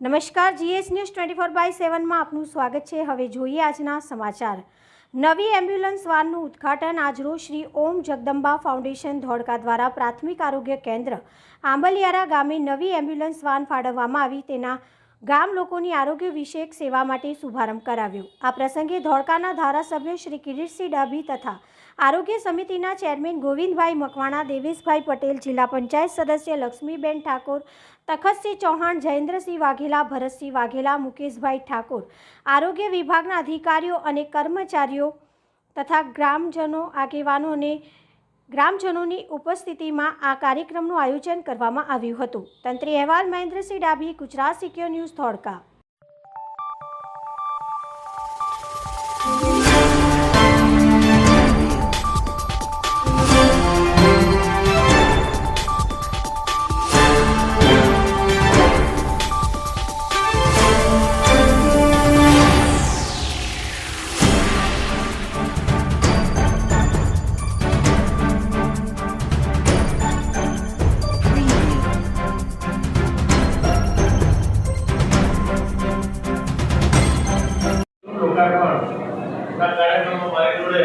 નમસ્કાર, G S news twenty four by સેવનમાં આપનું સ્વાગત છે. હવે જોઈએ આજના સમાચાર. નવી એમ્બ્યુલન્સ વાનનું ઉદ્ઘાટન આજરોજ શ્રી ઓમ જગદંબા ફાઉન્ડેશન ધોળકા દ્વારા પ્રાથમિક આરોગ્ય કેન્દ્ર આંબલિયારા ગામે નવી એમ્બ્યુલન્સ વાન ફાળવવામાં આવી. તેના ગામ લોકોની આરોગ્ય વિષયક સેવા માટે શુભારંભ કરાવ્યો. આ પ્રસંગે ધોળકાના ધારાસભ્ય શ્રી કિરીટસિંહ ડાભી તથા આરોગ્ય સમિતિના ચેરમેન ગોવિંદભાઈ મકવાણા, દેવેશભાઈ પટેલ, જિલ્લા પંચાયત સદસ્ય લક્ષ્મીબેન ઠાકોર, તખતસિંહ ચૌહાણ, જયેન્દ્રસિંહ વાઘેલા, ભરતસિંહ વાઘેલા, મુકેશભાઈ ઠાકોર, આરોગ્ય વિભાગના અધિકારીઓ અને કર્મચારીઓ તથા ગ્રામજનો આગેવાનો અને ગ્રામજનોની ઉપસ્થિતિમાં આ કાર્યક્રમનું આયોજન કરવામાં આવ્યું હતું. તંત્રી અહેવાલ મહેન્દ્રસિંહ ડાભી, ગુજરાત સિક્યોર ન્યૂઝ, ધોળકા. કાર્યક્રમમાં મારી જોડે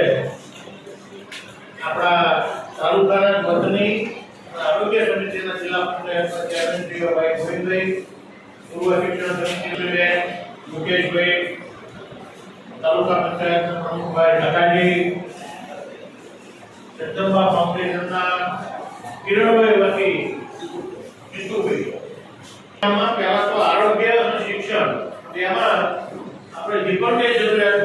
આપણા તાલુકાના મધની આરોગ્ય સમિતિના જિલ્લા પંચાયતના ગોવિંદભાઈ, પૂર્વ શિક્ષણ સમિતિના મુકેશભાઈ, તાલુકા પંચાયતના પ્રમુખભાઈ ઢકાજી જગદંબા ફાઉન્ડેશનના કિરણભાઈ વતી જીતુભાઈ પહેલા તો આરોગ્ય અને શિક્ષણ, તેમાં આપણે જે પણ કઈ જરૂરિયાત